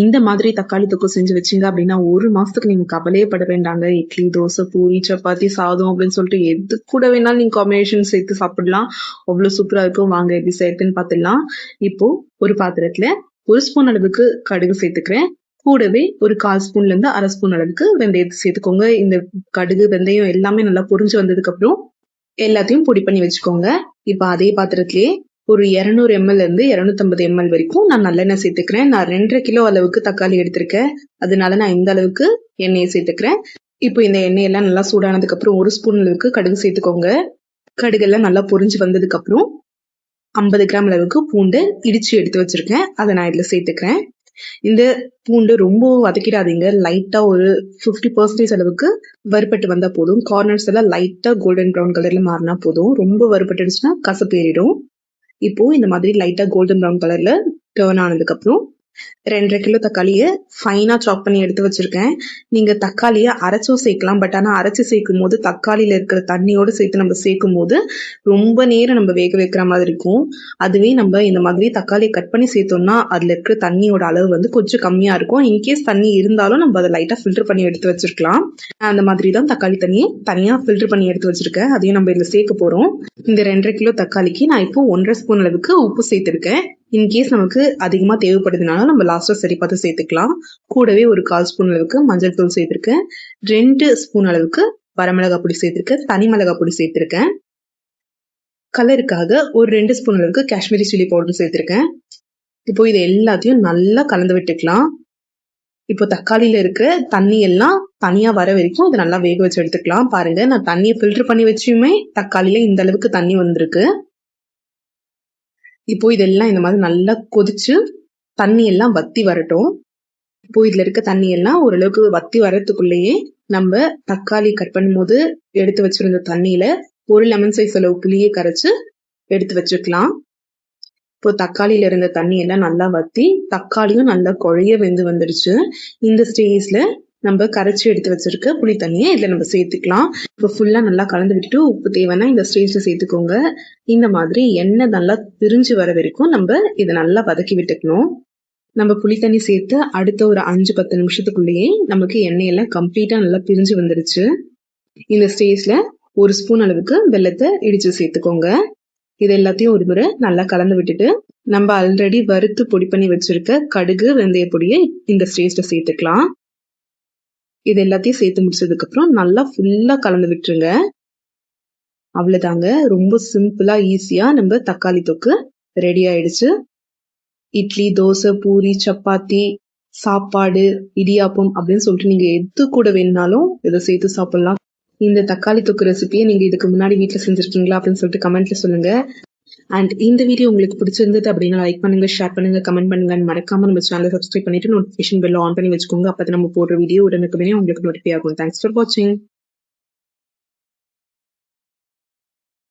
இந்த மாதிரி தக்காளி தொக்கு செஞ்சு வச்சீங்க அப்படின்னா ஒரு மாசத்துக்கு நீங்க கவலையே பட வேண்டாங்க. இட்லி தோசை பூரி சப்பாத்தி சாதம் அப்படின்னு சொல்லிட்டு எது கூட வேணாலும் நீங்க காம்பினேஷன் சேர்த்து சாப்பிடலாம். அவ்வளவு சூப்பரா இருக்கும். வாங்க எப்படி சேர்த்துன்னு பார்த்துடலாம். இப்போ ஒரு பாத்திரத்துல ஒரு ஸ்பூன் அளவுக்கு கடுகு சேர்த்துக்கிறேன். கூடவே ஒரு கால் ஸ்பூன்ல இருந்து அரை ஸ்பூன் அளவுக்கு வெந்தயத்தை சேர்த்துக்கோங்க. இந்த கடுகு வெந்தயம் எல்லாமே நல்லா பொரிஞ்சு வந்ததுக்கு அப்புறம் எல்லாத்தையும் பொடி பண்ணி வச்சுக்கோங்க. இப்போ அதே பாத்திரத்திலேயே ஒரு இரநூறு எம்எல் இருந்து இரநூத்தம்பது எம்எல் வரைக்கும் நான் நல்லெண்ணெய் சேர்த்துக்கிறேன். நான் ரெண்டரை கிலோ அளவுக்கு தக்காளி எடுத்திருக்கேன். அதனால நான் இந்த அளவுக்கு எண்ணெயை சேர்த்துக்கிறேன். இப்போ இந்த எண்ணெயெல்லாம் நல்லா சூடானதுக்கு அப்புறம் ஒரு ஸ்பூன் அளவுக்கு கடுகு சேர்த்துக்கோங்க. கடுகெல்லாம் நல்லா பொரிஞ்சு வந்ததுக்கு அப்புறம் ஐம்பது கிராம் அளவுக்கு பூண்டு இடிச்சு எடுத்து வச்சிருக்கேன். அதை நான் இதில் சேர்த்துக்கிறேன். இந்த பூண்டு ரொம்ப வதக்கிடாதீங்க. லைட்டா ஒரு ஃபிஃப்டி பர்சன்டேஜ் அளவுக்கு வறுபட்டு வந்தா போதும். கார்னர்ஸ் எல்லாம் லைட்டா கோல்டன் ப்ரௌன் கலர்ல மாறினா போதும். ரொம்ப வறுபட்டுடுச்சுன்னா கசப்பு ஏறிடும். இப்போ இந்த மாதிரி லைட்டா கோல்டன் ப்ரௌன் கலர்ல டேர்ன் ஆனதுக்கு அப்புறம் ரெண்டரை கிலோ தக்காளியை ஃபைனாக சாப் பண்ணி எடுத்து வச்சிருக்கேன். நீங்கள் தக்காளியை அரைச்சும் சேர்க்கலாம். பட் ஆனால் அரைச்சி சேர்க்கும் போது தக்காளியில் இருக்கிற தண்ணியோடு சேர்த்து நம்ம சேர்க்கும் போது ரொம்ப நேரம் நம்ம வேக வைக்கிற மாதிரி இருக்கும். அதுவே நம்ம இந்த மாதிரி தக்காளியை கட் பண்ணி சேர்த்தோம்னா அதில் இருக்கிற தண்ணியோட அளவு வந்து கொஞ்சம் கம்மியாக இருக்கும். இன்கேஸ் தண்ணி இருந்தாலும் நம்ம அதை லைட்டாக ஃபில்டர் பண்ணி எடுத்து வச்சிருக்கலாம். அந்த மாதிரி தான் தக்காளி தண்ணியை தனியாக ஃபில்டர் பண்ணி எடுத்து வச்சிருக்கேன். அதையும் நம்ம இதில் சேர்க்க போகிறோம் இந்த ரெண்டரை கிலோ தக்காளிக்கு நான் இப்போ ஒன்றரை ஸ்பூன் அளவுக்கு உப்பு சேர்த்துருக்கேன். இன்கேஸ் நமக்கு அதிகமாக தேவைப்படுதுனால நம்ம லாஸ்ட்டாக சரி பார்த்து சேர்த்துக்கலாம். கூடவே ஒரு கால் ஸ்பூன் அளவுக்கு மஞ்சள் தூள் சேர்த்துருக்கேன். ரெண்டு ஸ்பூன் அளவுக்கு வரமிளகா பொடி சேர்த்துருக்கேன். தனி மிளகா பொடி சேர்த்துருக்கேன். கலருக்காக ஒரு ரெண்டு ஸ்பூன் அளவுக்கு காஷ்மீரி சில்லி பவுடர் சேர்த்துருக்கேன். இப்போ இது எல்லாத்தையும் நல்லா கலந்து விட்டுக்கலாம். இப்போ தக்காளியில் இருக்கிற தண்ணி எல்லாம் தனியாக வர வரைக்கும் அதை நல்லா வேக வச்சு எடுத்துக்கலாம். பாருங்கள் நான் தண்ணியை ஃபில்டர் பண்ணி வச்சுமே தக்காளியில் இந்த அளவுக்கு தண்ணி வந்திருக்கு. இப்போ இதெல்லாம் இந்த மாதிரி நல்லா கொதிச்சு தண்ணி எல்லாம் வத்தி வரட்டும். இப்போ இதுல இருக்க தண்ணி எல்லாம் ஓரளவுக்கு வத்தி வரத்துக்குள்ளேயே நம்ம தக்காளி கட் பண்ணும்போது எடுத்து வச்சிருந்த தண்ணியில ஒரு லெமன் சைஸ் அளவு புளியை கரைச்சு எடுத்து வச்சுக்கலாம். இப்போ தக்காளியில இருந்த தண்ணி எல்லாம் நல்லா வத்தி தக்காளியும் நல்லா குழைய வெந்து வந்துடுச்சு. இந்த ஸ்டேஜ்ல நம்ம கரைச்சி எடுத்து வச்சிருக்க புளி தண்ணியை இதில் நம்ம சேர்த்துக்கலாம். இப்போ ஃபுல்லாக நல்லா கலந்து விட்டுட்டு உப்பு தேவைன்னா இந்த ஸ்டேஜில் சேர்த்துக்கோங்க. இந்த மாதிரி எண்ணெய் நல்லா பிரிஞ்சு வர வரைக்கும் நம்ம இதை நல்லா வதக்கி விட்டுக்கணும். நம்ம புளி தண்ணி சேர்த்து அடுத்த ஒரு அஞ்சு பத்து நிமிஷத்துக்குள்ளேயே நமக்கு எண்ணெயெல்லாம் கம்ப்ளீட்டாக நல்லா பிரிஞ்சு வந்துடுச்சு இந்த ஸ்டேஜில் ஒரு ஸ்பூன் அளவுக்கு வெள்ளத்தை இடித்து சேர்த்துக்கோங்க. இது எல்லாத்தையும் ஒரு முறை நல்லா கலந்து விட்டுட்டு நம்ம ஆல்ரெடி வறுத்து பொடி பண்ணி வச்சிருக்க கடுகு வெந்தய பொடியை இந்த ஸ்டேஜில் சேர்த்துக்கலாம். இது எல்லாத்தையும் சேர்த்து முடிச்சதுக்கப்புறம் நல்லா ஃபுல்லாக கலந்து விட்டுருங்க. அவ்வளோதாங்க ரொம்ப சிம்பிளாக ஈஸியாக நம்ம தக்காளி தொக்கு ரெடி ஆயிடுச்சு. இட்லி தோசை பூரி சப்பாத்தி சாப்பாடு இடியாப்பம் அப்படின்னு சொல்லிட்டு நீங்கள் எது கூட வேணுனாலும் இதை சேர்த்து சாப்பிட்லாம். இந்த தக்காளி தொக்கு ரெசிபியை நீங்கள் இதுக்கு முன்னாடி வீட்டில் செஞ்சுருக்கீங்களா அப்படின்னு சொல்லிட்டு கமெண்ட்ல சொல்லுங்கள் அண்ட் இந்த வீடியோ உங்களுக்கு பிடிச்சிருந்தது அப்படின்னா லைக் பண்ணுங்க ஷேர் பண்ணுங்க கமெண்ட் பண்ணுங்க மறக்காம நம்ம சேனலை சப்ஸ்கிரைப் பண்ணிட்டு நோட்டிஃபிகேஷன் பெல் ஆன் பண்ணி வச்சுக்கோங்க. அப்போ நம்ம போடுற வீடியோ உடனுக்குமே உங்களுக்கு நோட்டிஃபை ஆகும். தேங்க்ஸ் ஃபார் வாட்சிங்